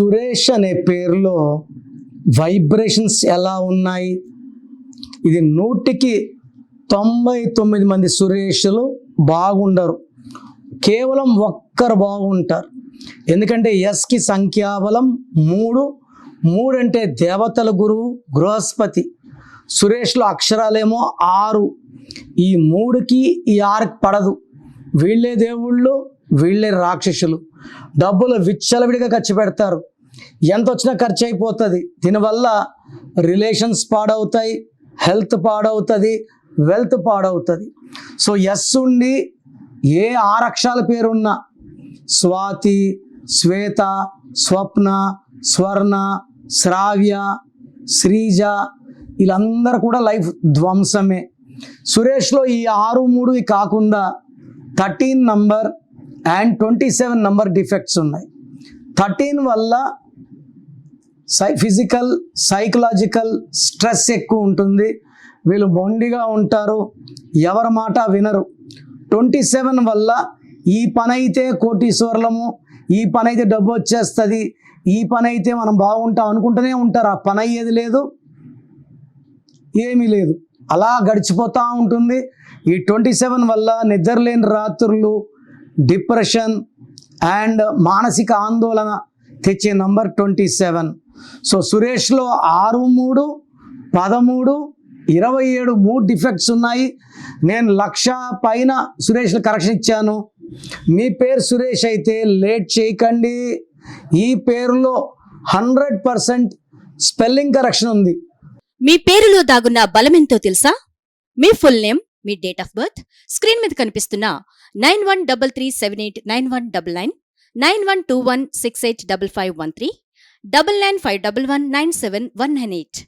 సురేష్ అనే పేరులో వైబ్రేషన్స్ ఎలా ఉన్నాయి? ఇది నూటికి తొంభై తొమ్మిది మంది సురేష్లు బాగుండరు. కేవలం ఒక్కరు బాగుంటారు. ఎందుకంటే ఎస్కి సంఖ్యాబలం మూడు మూడు అంటే దేవతల గురువు బృహస్పతి. సురేష్లో అక్షరాలేమో ఆరు. ఈ మూడుకి ఈ ఆరుకి పడదు. వీళ్ళే దేవుళ్ళు వీళ్ళే రాక్షసులు. డబ్బులు విచ్చలవిడిగా ఖర్చు పెడతారు. ఎంత వచ్చినా ఖర్చు అయిపోతుంది. దీనివల్ల రిలేషన్స్ పాడవుతాయి హెల్త్ పాడవుతుంది వెల్త్ పాడవుతుంది. సో ఎస్ ఉండి ఏ ఆరక్షాల పేరున్నా స్వాతి శ్వేత స్వప్న స్వర్ణ శ్రావ్య శ్రీజ వీళ్ళందరూ కూడా లైఫ్ ధ్వంసమే. సురేష్లో ఈ ఆరు మూడు కాకుండా thirteen number and twenty seven number defects ఉన్నాయి. థర్టీన్ వల్ల సై ఫిజికల్ సైకలాజికల్ స్ట్రెస్ ఎక్కువ ఉంటుంది. వీళ్ళు మొండిగా ఉంటారు. ఎవరి మాట వినరు. ట్వంటీ సెవెన్ వల్ల ఈ పని అయితే కోటీశ్వర్లము ఈ పని అయితే డబ్బు వచ్చేస్తుంది ఈ పని అయితే మనం బాగుంటాం అనుకుంటూనే ఉంటారు. ఆ పని అయ్యేది లేదు ఏమీ లేదు. అలా గడిచిపోతూ ఉంటుంది. ఈ ట్వంటీ సెవెన్ వల్ల నిద్రలేని రాత్రులు డిప్రెషన్ అండ్ మానసిక ఆందోళన తెచ్చే నంబర్ ట్వంటీ సెవెన్. సో సురేష్లో ఆరు మూడు పదమూడు ఇరవై ఏడు మూడు డిఫెక్ట్స్ ఉన్నాయి. నేను లక్ష పైన సురేష్లు కరెక్షన్ ఇచ్చాను. మీ పేరు సురేష్ అయితే లేట్ చేయకండి. ఈ పేరులో హండ్రెడ్ పర్సెంట్ స్పెల్లింగ్ కరెక్షన్ ఉంది. మీ పేరులో దాగున్న బలమెంతో తెలుసా? మీ ఫుల్ నేమ్ మీ డేట్ ఆఫ్ బర్త్ స్క్రీన్ మీద కనిపిస్తున్న nine one double three seven eight nine one double nine nine one two one six eight double five one three double nine five double one nine seven one nine eight.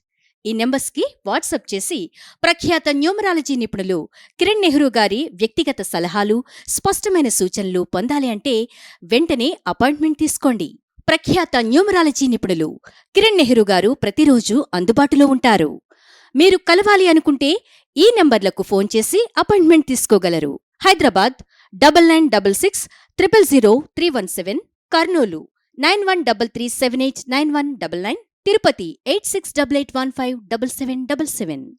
ఈ నెంబర్స్కి WhatsApp చేసి ప్రఖ్యాత numerology నిపుణులు కిరణ్ నెహ్రూ గారి వ్యక్తిగత సలహాలు స్పష్టమైన సూచనలు పొందాలి అంటే వెంటనే అపాయింట్మెంట్ తీసుకోండి. ప్రఖ్యాత న్యూమరాలజీ నిపుణులు కిరణ్ నెహ్రూ గారు ప్రతిరోజు అందుబాటులో ఉంటారు. మీరు కలవాలి అనుకుంటే ఈ నెంబర్లకు ఫోన్ చేసి appointment తీసుకోగలరు. Hyderabad double nine double six triple zero three one seven Kurnool nine one double three seven eight nine one double nine Tirupati eight six double eight one five double seven double seven.